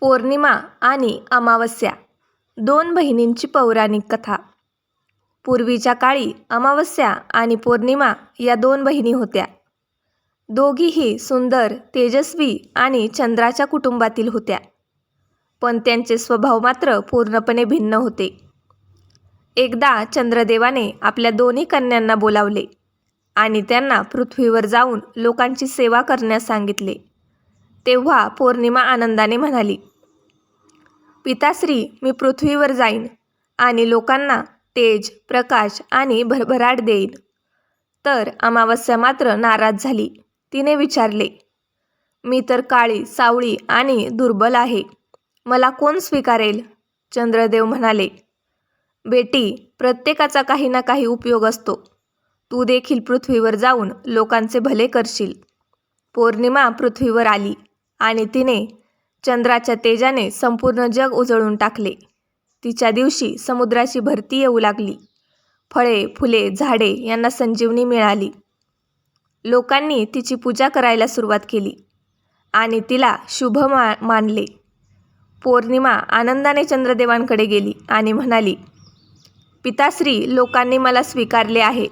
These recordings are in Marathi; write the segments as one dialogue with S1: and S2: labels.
S1: पौर्णिमा आणि अमावस्या दोन बहिणींची पौराणिक कथा. पूर्वीच्या काळी अमावस्या आणि पौर्णिमा या दोन बहिणी होत्या. दोघीही सुंदर तेजस्वी आणि चंद्राच्या कुटुंबातील होत्या. पण त्यांचे स्वभाव मात्र पूर्णपणे भिन्न होते. एकदा चंद्रदेवाने आपल्या दोन्ही कन्यांना बोलावले आणि त्यांना पृथ्वीवर जाऊन लोकांची सेवा करण्यास सांगितले. तेव्हा पौर्णिमा आनंदाने म्हणाली. पिताश्री मी पृथ्वीवर जाईन आणि लोकांना तेज प्रकाश आणि भरभराट देईन. तर अमावस्या मात्र नाराज झाली. तिने विचारले मी तर काळी सावळी आणि दुर्बल आहे. मला कोण स्वीकारेल? चंद्रदेव म्हणाले बेटी प्रत्येकाचा काही ना काही उपयोग असतो. तू देखील पृथ्वीवर जाऊन लोकांचे भले करशील. पौर्णिमा पृथ्वीवर आली. आणि तिने चंद्राच्या तेजाने संपूर्ण जग उजळून टाकले. तिच्या दिवशी समुद्राची भरती येऊ लागली. फळे फुले झाडे यांना संजीवनी मिळाली. लोकांनी तिची पूजा करायला सुरुवात केली आणि तिला शुभ मा मानले. पौर्णिमा आनंदाने चंद्रदेवांकडे गेली आणि म्हणाली पिताश्री लोकांनी मला स्वीकारले आहे.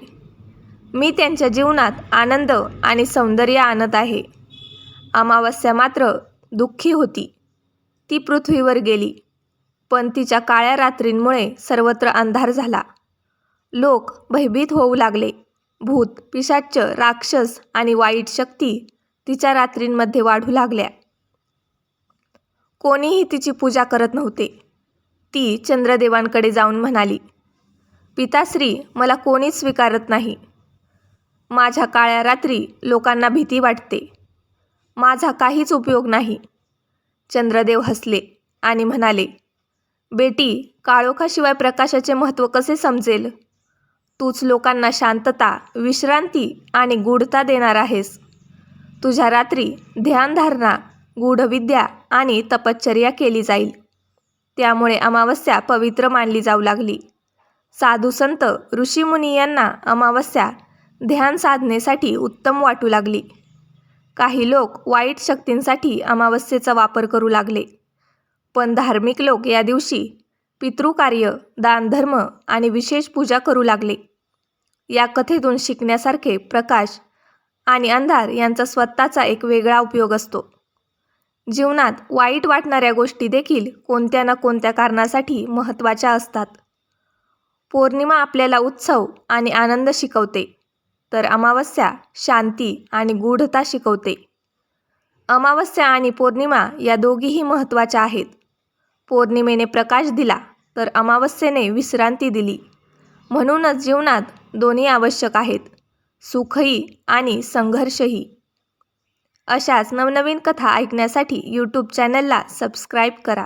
S1: मी त्यांच्या जीवनात आनंद आणि सौंदर्य आणत आहे. अमावस्या मात्र दुःखी होती. ती पृथ्वीवर गेली पण तिच्या काळ्या रात्रींमुळे सर्वत्र अंधार झाला. लोक भयभीत होऊ लागले. भूत पिशाच्च राक्षस आणि वाईट शक्ती तिच्या रात्रींमध्ये वाढू लागल्या. कोणीही तिची पूजा करत नव्हते. ती चंद्रदेवांकडे जाऊन म्हणाली पिताश्री मला कोणीच स्वीकारत नाही. माझ्या काळ्या रात्री लोकांना भीती वाटते. माझा काहीच उपयोग नाही. चंद्रदेव हसले आणि म्हणाले बेटी काळोखाशिवाय प्रकाशाचे महत्त्व कसे समजेल? तूच लोकांना शांतता विश्रांती आणि गूढता देणार आहेस. तुझ्या रात्री ध्यानधारणा गूढविद्या आणि तपश्चर्या केली जाईल. त्यामुळे अमावस्या पवित्र मानली जाऊ लागली. साधू संत ऋषीमुनी यांना अमावस्या ध्यान साधनेसाठी उत्तम वाटू लागली. काही लोक वाईट शक्तींसाठी अमावस्येचा वापर करू लागले. पण धार्मिक लोक या दिवशी पितृकार्य दानधर्म आणि विशेष पूजा करू लागले. या कथेतून शिकण्यासारखे प्रकाश आणि अंधार यांचा स्वतःचा एक वेगळा उपयोग असतो. जीवनात वाईट वाटणाऱ्या गोष्टी देखील कोणत्या ना कोणत्या कारणासाठी महत्त्वाच्या असतात. पौर्णिमा आपल्याला उत्सव आणि आनंद शिकवते. तर अमावस्या शांती आणि गूढता शिकवते. अमावस्या आणि पौर्णिमा या दोघीही महत्त्वाच्या आहेत. पौर्णिमेने प्रकाश दिला तर अमावस्येने विश्रांती दिली. म्हणूनच जीवनात दोन्ही आवश्यक आहेत सुखही आणि संघर्षही. अशाच नवनवीन कथा ऐकण्यासाठी यूट्यूब चॅनलला सबस्क्राईब करा.